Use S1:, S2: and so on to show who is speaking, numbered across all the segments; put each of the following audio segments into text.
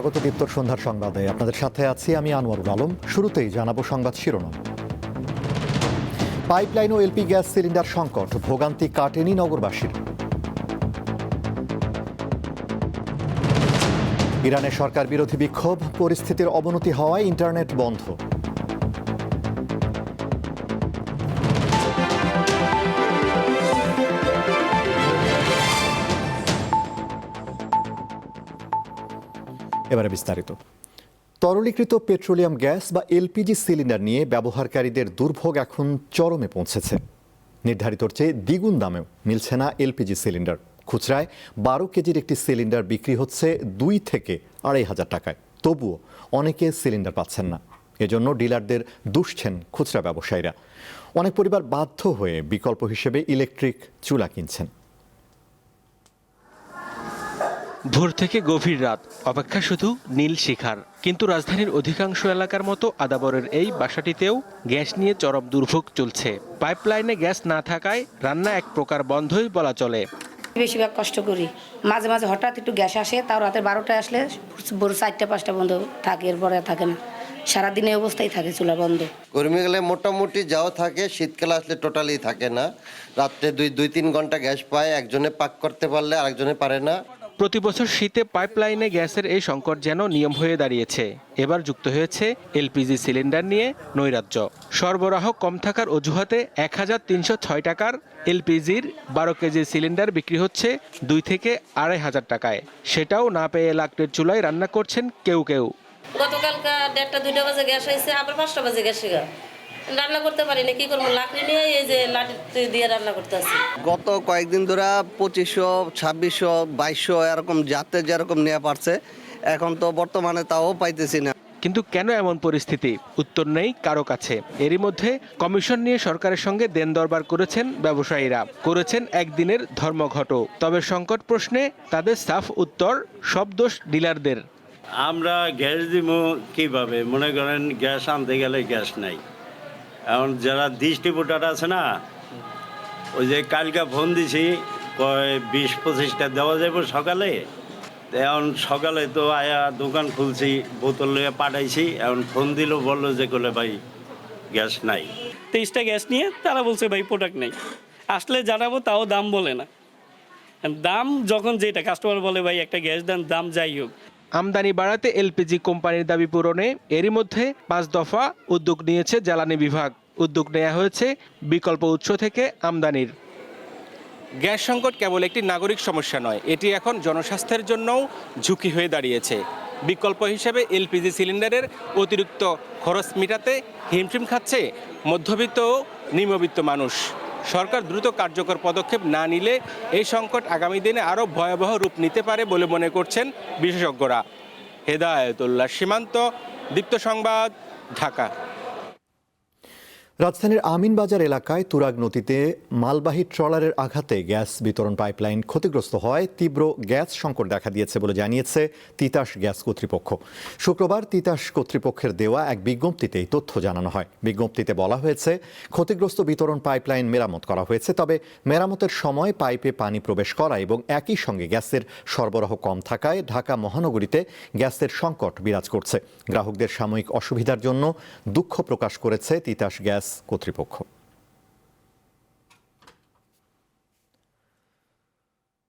S1: স্বাগত দীপ্তর সন্ধ্যার সংবাদে। আপনাদের সাথে আছি আমি আনোয়ারুল আলম। শুরুতেই জানাব সংবাদ শিরোনাম। পাইপলাইন ও এলপি গ্যাস সিলিন্ডার সংকট, ভোগান্তি কাটেনি নগরবাসীর। ইরানের সরকার বিরোধী বিক্ষোভ, পরিস্থিতির অবনতি হওয়ায় ইন্টারনেট বন্ধ। এবারে বিস্তারিত। তরলীকৃত পেট্রোলিয়াম গ্যাস বা এলপিজি সিলিন্ডার নিয়ে ব্যবহারকারীদের দুর্ভোগ এখন চরমে পৌঁছেছে। নির্ধারিতর চেয়ে দ্বিগুণ দামেও মিলছে না এলপিজি সিলিন্ডার। খুচরায় বারো কেজির একটি সিলিন্ডার বিক্রি হচ্ছে দুই থেকে আড়াই হাজার টাকায়। তবুও অনেকে সিলিন্ডার পাচ্ছেন না। এজন্য ডিলারদের দুষছেন খুচরা ব্যবসায়ীরা। অনেক পরিবার বাধ্য হয়ে বিকল্প হিসেবে ইলেকট্রিক চুলা কিনছেন।
S2: ভোর থেকে গভীর রাত। অপেক্ষা শুধু নীল শিখার। কিন্তু রাজধানীর অধিকাংশ এলাকার মতো আদাবরের এই বাসাটিতেও গ্যাস নিয়ে চরম দুর্ভোগ চলছে। পাইপলাইনে গ্যাস না থাকায় রান্না এক প্রকার বন্ধই বলা চলে।
S3: বেশিরভাগ কষ্ট করি। মাঝে মাঝে হঠাৎ একটু গ্যাস আসে তাও রাতের বারোটায় আসলে ভোর চারটা পাঁচটা বন্ধ থাকে এরপরে আর থাকে না। সারাদিন এই অবস্থায় থাকে চুলা বন্ধ।
S4: গরমে গেলে মোটামুটি যাও থাকে শীতকালে আসলে টোটালি থাকে না। রাত্রে দুই দুই তিন ঘণ্টা গ্যাস পায় একজনে পাক করতে পারলে আরেকজনে পারে না।
S2: প্রতি বছর শীতে পাইপলাইনে গ্যাসের এই সংকট যেন নিয়ম হয়ে দাঁড়িয়েছে। এবার যুক্ত হয়েছে এলপিজি সিলিন্ডার নিয়ে নৈরাজ্য। সরবরাহ কম থাকার অজুহাতে এক হাজার তিনশো ছয় টাকার এলপিজির বারো কেজি সিলিন্ডার বিক্রি হচ্ছে দুই থেকে আড়াই হাজার টাকায়। সেটাও না পেয়ে লাকড়ির চুলায় রান্না করছেন কেউ কেউ।
S5: গতকালকা দেড়টা দুইটা বাজে গ্যাস হয়েছে, আবার পাঁচটা বাজে গ্যাস রান্না করতে পারি না কি করব? লাকড়ি নিয়ে এই যে লাঠি দিয়ে রান্না করতে আসি।
S6: গত কয়েকদিন ধরে পঁচিশশো ছাব্বিশশো বাইশশো এরকম যাতে যেরকম নেওয়া পারছে এখন তো বর্তমানে তাও পাইতেছি না।
S2: কিন্তু কেন এমন পরিস্থিতি? উত্তর নেই কারও কাছে। এরই মধ্যে কমিশন নিয়ে সরকারের সঙ্গে দেন দরবার করেছেন ব্যবসায়ীরা। করেছেন একদিনের ধর্মঘট তবে সংকট প্রশ্নে তাদের সাফ উত্তর সব দোষ ডিলারদের।
S7: আমরা গ্যাস দিব কীভাবে? মনে করেন গ্যাস আনতে গেলে গ্যাস নাই। এখন যারা ডিস্ট্রিবিউটার আছে না, ওই যে কালকে ফোন দিছি, কয় বিশ পঁচিশটা দেওয়া যাবে সকালে। এখন সকালে তো আয়া দোকান খুলছি, বোতল লইয়া পাঠাইছি, এখন ফোন দিল, বলল যে কোলে ভাই, গ্যাস নাই।
S8: তেইশটা গ্যাস নিয়ে তারা বলছে, ভাই প্রোডাক্ট নেই। আসলে জানাব, তাও দাম বলে না। দাম যখন যেটা কাস্টমার বলে, ভাই, একটা গ্যাস দেন, দাম যাই হোক।
S2: আমদানি বাড়াতে এলপিজি কোম্পানির দাবি পূরণে এরই মধ্যে পাঁচ দফা উদ্যোগ নিয়েছে জ্বালানি বিভাগ। উদ্যোগ নেওয়া হয়েছে বিকল্প উৎস থেকে আমদানির। গ্যাস সংকট কেবল একটি নাগরিক সমস্যা নয়, এটি এখন জনস্বাস্থ্যের জন্যও ঝুঁকি হয়ে দাঁড়িয়েছে। বিকল্প হিসেবে এলপিজি সিলিন্ডারের অতিরিক্ত খরচ মেটাতে হিমশিম খাচ্ছে মধ্যবিত্ত ও নিম্নবিত্ত মানুষ। সরকার দ্রুত কার্যকর পদক্ষেপ না নিলে এই সংকট আগামী দিনে আরও ভয়াবহ রূপ নিতে পারে বলে মনে করছেন বিশেষজ্ঞরা। হেদায়তুল্লাহ সীমান্ত, দীপ্ত সংবাদ, ঢাকা।
S1: রাজধানীর আমিনবাজার এলাকায় তুরাগ নদীতে মালবাহী ট্রলারের আঘাতে গ্যাস বিতরণ পাইপলাইন ক্ষতিগ্রস্ত হয় তীব্র গ্যাস সংকট দেখা দিয়েছে বলে জানিয়েছে তিতাস গ্যাস কর্তৃপক্ষ। শুক্রবার তিতাস কর্তৃপক্ষের দেওয়া এক বিজ্ঞপ্তিতে এই তথ্য জানানো হয়। বিজ্ঞপ্তিতে বলা হয়েছে, ক্ষতিগ্রস্ত বিতরণ পাইপলাইন মেরামত করা হয়েছে, তবে মেরামতের সময় পাইপে পানি প্রবেশ করা এবং একই সঙ্গে গ্যাসের সরবরাহ কম থাকায় ঢাকা মহানগরীতে গ্যাসের সংকট বিরাজ করছে। গ্রাহকদের সাময়িক অসুবিধার জন্য দুঃখ প্রকাশ করেছে তিতাস গ্যাস কর্তৃপক্ষ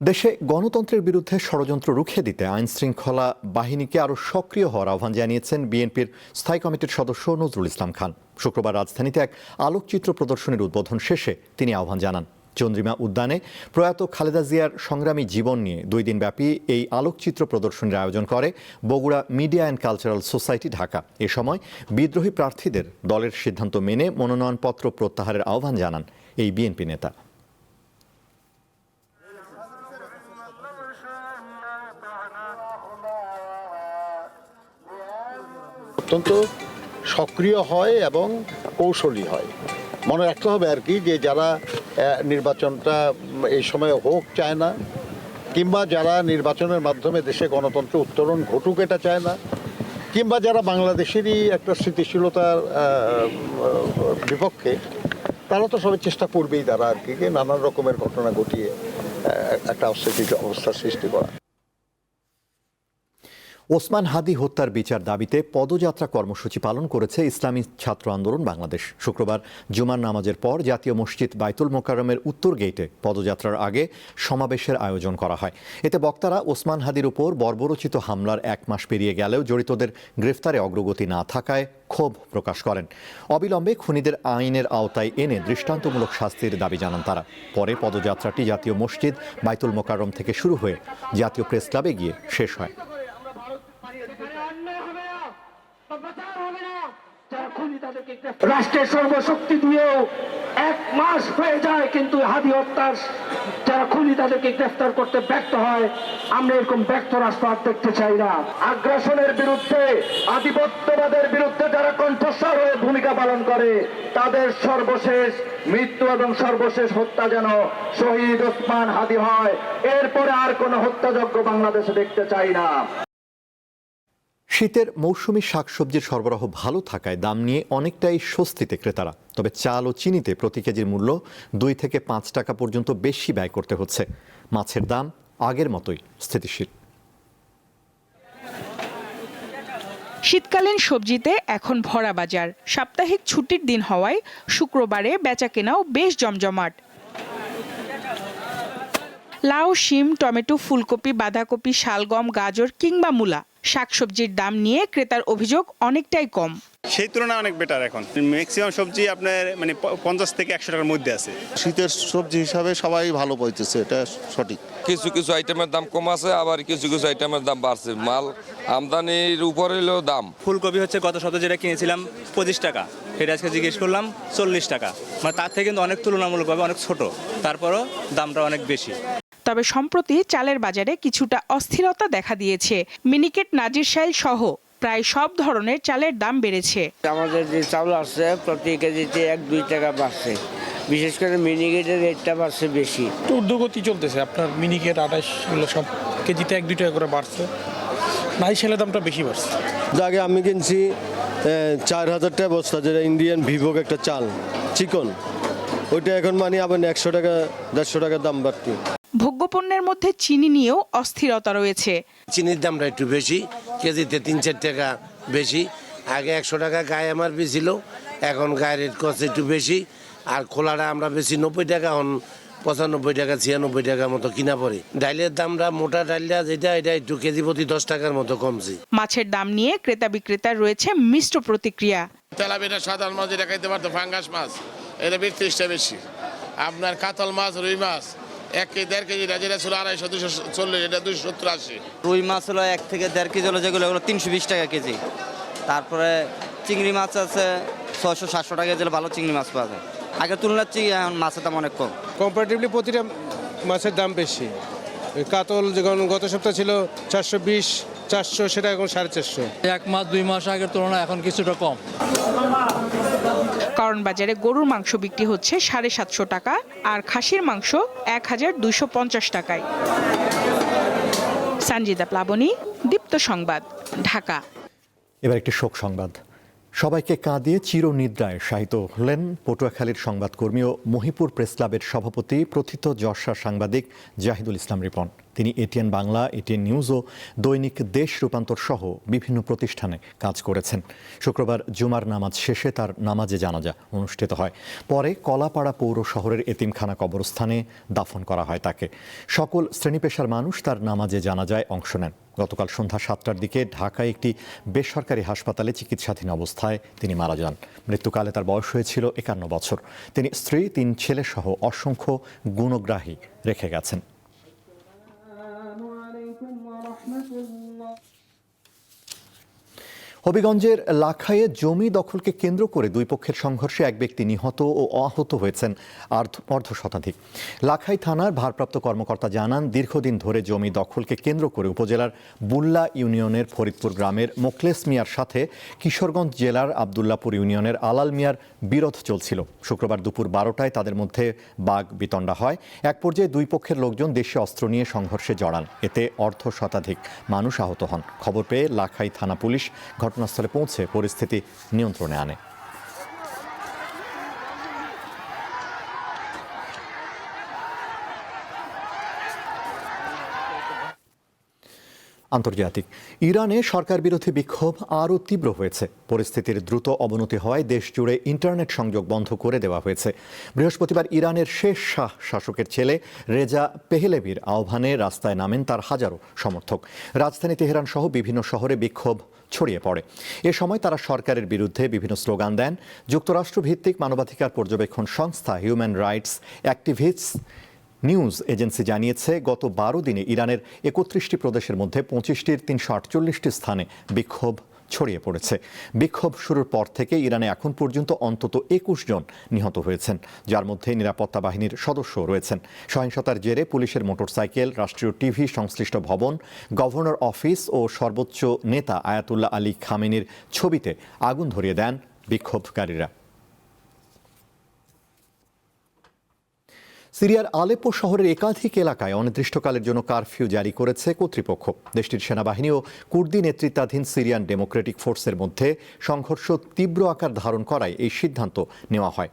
S1: দেশে গণতন্ত্রের বিরুদ্ধে ষড়যন্ত্র রুখে দিতে আইন শৃঙ্খলা বাহিনীকে আরও সক্রিয় হওয়ার আহ্বান জানিয়েছেন বিএনপির স্থায়ী কমিটির সদস্য নজরুল ইসলাম খান। শুক্রবার রাজধানীতে এক আলোকচিত্র প্রদর্শনীর উদ্বোধন শেষে তিনি আহ্বান জানান। চন্দ্রিমা উদ্যানে প্রয়াত খালেদা জিয়ার সংগ্রামী জীবন নিয়ে দুই দিনব্যাপী এই আলোকচিত্র প্রদর্শনীর আয়োজন করে Bogura media and cultural society Dhaka. এ সময় বিদ্রোহী প্রার্থীদের দলের সিদ্ধান্ত মেনে মনোনয়নপত্র প্রত্যাহারের আহ্বান জানান এই বিএনপি নেতা।
S9: অত্যন্ত সক্রিয় হয় এবং কৌশলী হয়। মনে রাখতে হবে আর কি যে যারা নির্বাচনটা এই সময় হোক, চায় না। কিংবা যারা নির্বাচনের মাধ্যমে দেশে গণতন্ত্র উত্তরণ ঘটুক, এটা চায় না। কিংবা যারা বাংলাদেশেরই একটা স্থিতিশীলতার বিপক্ষে, তারা তো সবাই চেষ্টা করবেই তারা আর কি নানান রকমের ঘটনা ঘটিয়ে একটা অস্থিতি অবস্থার সৃষ্টি করা।
S1: ওসমান হাদি হত্যার বিচার দাবিতে পদযাত্রা কর্মসূচি পালন করেছে ইসলামী ছাত্র আন্দোলন বাংলাদেশ। শুক্রবার জুমার নামাজের পর জাতীয় মসজিদ বাইতুল মোকারমের উত্তর গেইটে পদযাত্রার আগে সমাবেশের আয়োজন করা হয়। এতে বক্তারা ওসমান হাদির উপর বর্বরচিত হামলার এক মাস পেরিয়ে গেলেও জড়িতদের গ্রেফতারে অগ্রগতি না থাকায় ক্ষোভ প্রকাশ করেন। অবিলম্বে খুনিদের আইনের আওতায় এনে দৃষ্টান্তমূলক শাস্তির দাবি জানান তারা। পরে পদযাত্রাটি জাতীয় মসজিদ বাইতুল মোকাররম থেকে শুরু হয়ে জাতীয় প্রেস ক্লাবে গিয়ে শেষ হয়।
S10: রাষ্ট্রের সর্বশক্তি দিয়েও এক মাস হয়ে যায় কিন্তু হাদি হত্যার যারা খুনি তাদেরকে গ্রেফতার করতে ব্যর্থ হয়, আমরা এরকম ব্যর্থ রাষ্ট্র আর দেখতে চাই না। আগ্রাসনের বিরুদ্ধে, আধিপত্যবাদের বিরুদ্ধে যারা কণ্ঠস্বর হয়ে ভূমিকা পালন করে, তাদের সর্বশেষ মৃত্যু এবং সর্বশেষ হত্যা যেন শহীদ ওসমান হাদি হয়, এরপরে আর কোনো হত্যাযজ্ঞ বাংলাদেশে দেখতে চাই না।
S1: শীতের মৌসুমি শাকসবজির সরবরাহ ভালো থাকায় দাম নিয়ে অনেকটাই স্বস্তিতে ক্রেতারা। তবে চাল ও চিনিতে প্রতি কেজির মূল্য দুই থেকে পাঁচ টাকা পর্যন্ত বেশি ব্যয় করতে হচ্ছে। মাছের দাম আগের মতোই স্থিতিশীল।
S11: শীতকালীন সবজিতে এখন ভরা বাজার। সাপ্তাহিক ছুটির দিন হওয়ায় শুক্রবারে বেচা কেনাও বেশ জমজমাট। লাউ, শিম, টমেটো, ফুলকপি, বাঁধাকপি, শালগম, গাজর কিংবা মূলা। শাকসবজির দাম নিয়ে ক্রেতার অভিযোগ অনেকটাই কম।
S12: সেই তুলনায় অনেক বেটার এখন। ম্যাক্সিমাম সবজি আপনার মানে প- পঞ্চাশ থেকে একশো টাকার মধ্যে আছে।
S9: শীতের সবজি হিসাবে সবাই ভালো পাইতেছে এটা সঠিক।
S13: কিছু কিছু আইটেমের দাম কম আছে আবার কিছু কিছু আইটেমের দাম বাড়ছে। মাল আমদানির উপর হইলেও দাম।
S12: ফুলকপি হচ্ছে গত সপ্তাহে যেটা কিনেছিলাম পঁচিশ টাকা। সেটা আজকে জিজ্ঞেস করলাম চল্লিশ টাকা। মানে তার থেকে কিন্তু অনেক তুলনামূলকভাবে অনেক ছোট। তারপরও দামটা অনেক বেশি।
S11: তবে সম্প্রতি চালের বাজারে কিছুটা অস্থিরতা দেখা দিয়েছে। মিনিকেট নাজির শাইল সহ প্রায় সব ধরনের চালের দাম বেড়েছে।
S10: আমাদের যে চাউল আসছে প্রতি কেজিতে এক দুই টাকা বাড়ছে। বিশেষ করে মিনিকেটের রেটটা বাড়ছে বেশি।
S12: ঊর্ধ্বগতি চলতেছে। আপনার মিনিকেট আঠাশ এগুলো সব কেজিতে এক দুই টাকা করে বাড়ছে। নাই ছেলে দামটা বেশি বাড়ছে।
S10: আগে আমি কিনছি চার হাজার টাকা বস্তা যেটা ইন্ডিয়ান ভিভোক একটা চাল চিকন। ওইটা এখন মানে আবার একশো টাকা দেড়শো টাকার দাম বাড়তি।
S11: ভোগ্যপণ্যের মধ্যে চিনি নিয়েও অস্থিরতা রয়েছে।
S10: চিনির দামটা একটু বেশি কেজিতে তিন চার টাকা বেশি। আগে একশো টাকা গায়ে আমার ছিল এখন গায়ে রেট কস্ট একটু বেশি। আর খোলাটা আমরা বেশি নব্বই টাকা এখন পঁচানব্বই টাকা ছিয়ানব্বই টাকার মতো কিনা পড়ে। ডাইলের দামটা মোটা ডাইলটা যেটা এটা একটু কেজি প্রতি দশ টাকার মতো কমছে।
S11: মাছের দাম নিয়ে ক্রেতা বিক্রেতার রয়েছে মিশ্র প্রতিক্রিয়া।
S10: তেলাপিটা সাধারণ মাছ যেটা খাইতে পারতো ফাঙ্গাস মাছ এটা বিক্রিশটা বেশি। আপনার কাতল মাছ রুই মাছ এক কেজি দেড় কেজি যেটা ছিল আড়াইশো দুশো চল্লিশ এটা দুশো সত্তর আশি।
S6: রুই মাছ হলো এক থেকে দেড় কেজি হলো যেগুলো ওগুলো তিনশো বিশ টাকা কেজি। তারপরে চিংড়ি মাছ আছে ছয়শো সাতশো টাকা কেজি ভালো চিংড়ি মাছ পাওয়া যায়। আগের তুলনার চেয়ে এখন মাছের দাম অনেক কম।
S10: কম্পারেটিভলি প্রতিটা মাছের দাম বেশি। কাতল যখন গত সপ্তাহ ছিল চারশো বিশ চারশো সেটা এখন সাড়ে চারশো।
S8: এক মাস দুই মাস আগের তুলনায় এখন কিছুটা কম।
S11: কারণ বাজারে গরুর মাংস বিক্রি হচ্ছে সাড়ে সাতশো টাকা আর খাসির মাংস এক হাজার দুইশো পঞ্চাশ টাকায়। সঞ্জিদা প্লাবনী দীপ্ত সংবাদ ঢাকা।
S1: এবার একটি শোক সংবাদ। সবাইকে কাঁদিয়ে চিরনিদ্রায় শায়িত হলেন পটুয়াখালীর সংবাদকর্মী ও মহিপুর প্রেস ক্লাবের সভাপতি প্রথিত যশা সাংবাদিক জাহিদুল ইসলাম রিপন। তিনি এটিএন বাংলা, এটিএন নিউজ ও দৈনিক দেশ রূপান্তর সহ বিভিন্ন প্রতিষ্ঠানে কাজ করেছেন। শুক্রবার জুমার নামাজ শেষে তার নামাজে জানাজা অনুষ্ঠিত হয়। পরে কলাপাড়া পৌর শহরের এতিমখানা কবরস্থানে দাফন করা হয় তাকে। সকল শ্রেণি পেশার মানুষ তার নামাজে জানাজায় অংশ নেন। গতকাল সন্ধ্যা সাতটার দিকে ঢাকায় একটি বেসরকারি হাসপাতালে চিকিৎসাধীন অবস্থায় তিনি মারা যান। মৃত্যুকালে তার বয়স হয়েছিল একান্ন বছর। তিনি স্ত্রী, তিন ছেলেসহ অসংখ্য গুণগ্রাহী রেখে গেছেন। হবিগঞ্জের লাখাইয়ে জমি দখলকে কেন্দ্র করে দুই পক্ষের সংঘর্ষে এক ব্যক্তি নিহত ও আহত হয়েছেন অর্ধ শতাধিক লাখাই থানার ভারপ্রাপ্ত কর্মকর্তা জানান, দীর্ঘদিন ধরে জমি দখলকে কেন্দ্র করে উপজেলার বুল্লা ইউনিয়নের ফরিদপুর গ্রামের মোকলেস মিয়ার সাথে কিশোরগঞ্জ জেলার আবদুল্লাপুর ইউনিয়নের আলাল মিয়ার বিরোধ চলছিল। শুক্রবার দুপুর বারোটায় তাদের মধ্যে বাঘ বিতণ্ডা হয়। এক পর্যায়ে দুই পক্ষের লোকজন দেশে অস্ত্র নিয়ে সংঘর্ষে জড়ান। এতে অর্ধ শতাধিক মানুষ আহত হন। খবর পেয়ে লাখাই থানা পুলিশ ঘটনাস্থলে পৌঁছে পরিস্থিতি নিয়ন্ত্রণে আনে। আন্তর্জাতিক। ইরানে সরকার বিরোধী বিক্ষোভ আরও তীব্র হয়েছে। পরিস্থিতির দ্রুত অবনতি হওয়ায় দেশ জুড়ে ইন্টারনেট সংযোগ বন্ধ করে দেওয়া হয়েছে। বৃহস্পতিবার ইরানের শেষ শাহ শাসকের ছেলে রেজা পেহেলেভির আহ্বানে রাস্তায় নামেন তার হাজারো সমর্থক। রাজধানী তেহরান সহ বিভিন্ন শহরে বিক্ষোভ ছড়িয়ে পড়ে। এ সময় তারা সরকারের বিরুদ্ধে বিভিন্ন স্লোগান দেন। যুক্তরাষ্ট্রভিত্তিক মানবাধিকার পর্যবেক্ষণ সংস্থা human rights activist news agency জানিয়েছে, গত বারো দিনে ইরানের একত্রিশটি প্রদেশের মধ্যে পঁচিশটির তিনশো আটচল্লিশটি স্থানে বিক্ষোভ ছড়িয়ে পড়েছে। বিক্ষোভ শুরুর পর থেকে ইরানে এখন পর্যন্ত অন্তত একুশ জন নিহত হয়েছেন, যার মধ্যে নিরাপত্তা বাহিনীর সদস্য রয়েছেন। সহিংসতার জেরে পুলিশের মোটরসাইকেল, রাষ্ট্রীয় টিভি, সংশ্লিষ্ট ভবন, গভর্নর অফিস ও সর্বোচ্চ নেতা আয়াতুল্লাহ আলী খামেনির ছবিতে আগুন ধরিয়ে দেন বিক্ষোভকারীরা। সিরিয়ার আলেপো শহরের একাধিক এলাকায় অনির্দিষ্টকালের জন্য কারফিউ জারি করেছে কর্তৃপক্ষ। দেশটির সেনাবাহিনী ও কুর্দি নেতৃত্বাধীন সিরিয়ান ডেমোক্রেটিক ফোর্সের মধ্যে সংঘর্ষ তীব্র আকার ধারণ করায় এই সিদ্ধান্ত নেওয়া হয়।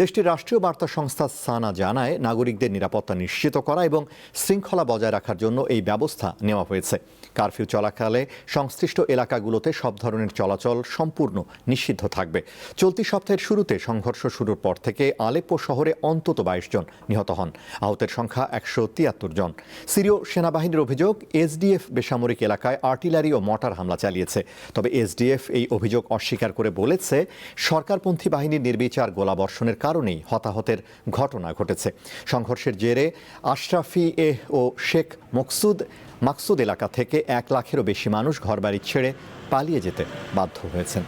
S1: দেশটির রাষ্ট্রীয় বার্তা সংস্থা সানা জানায়, নাগরিকদের নিরাপত্তা নিশ্চিত করা এবং শৃঙ্খলা বজায় রাখার জন্য এই ব্যবস্থা নেওয়া হয়েছে। কারফিউ চলাকালে সংশ্লিষ্ট এলাকাগুলোতে সব ধরনের চলাচল সম্পূর্ণ নিষিদ্ধ থাকবে। চলতি সপ্তাহের শুরুতে সংঘর্ষ শুরুর পর থেকে আলেপ্পো শহরে অন্তত বাইশ জন নিহত হন। আহতের সংখ্যা একশো তিয়াত্তর জন। সিরীয় সেনাবাহিনীর অভিযোগ, এসডিএফ বেসামরিক এলাকায় আর্টিলারি ও মটার হামলা চালিয়েছে। তবে এসডিএফ এই অভিযোগ অস্বীকার করে বলেছে, সরকারপন্থী বাহিনীর নির্বিচার গোলাবর্ষণের কারণেই হতাহতের ঘটনা ঘটেছে। সংঘর্ষের জেরে আশরাফি এহ ও শেখ মকসুদ, মাকসুদ এলাকা থেকে এক লাখেরও বেশি মানুষ ঘরবাড়ি ছেড়ে পালিয়ে যেতে বাধ্য হয়েছেন।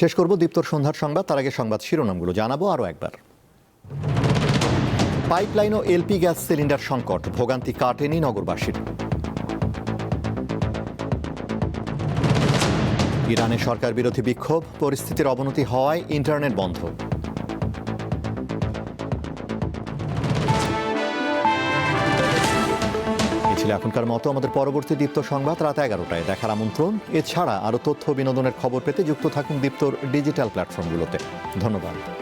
S1: শেষ করব দীপ্তর সন্ধ্যার সংবাদ। তার আগে সংবাদ শিরোনামগুলো জানাব আরও একবার। পাইপলাইন ও এলপি গ্যাস সিলিন্ডার সংকট, ভোগান্তি কাটেনি নগরবাসীর। ইরানে সরকার বিরোধী বিক্ষোভ, পরিস্থিতির অবনতি হওয়ায় ইন্টারনেট বন্ধ। এখনকার মতো, আমাদের পরবর্তী দীপ্ত সংবাদ রাত এগারোটায়। দেখার আমন্ত্রণ, এছাড়া আরও তথ্য বিনোদনের খবর পেতে যুক্ত থাকুন দীপ্তর ডিজিটাল প্ল্যাটফর্মগুলোতে। ধন্যবাদ।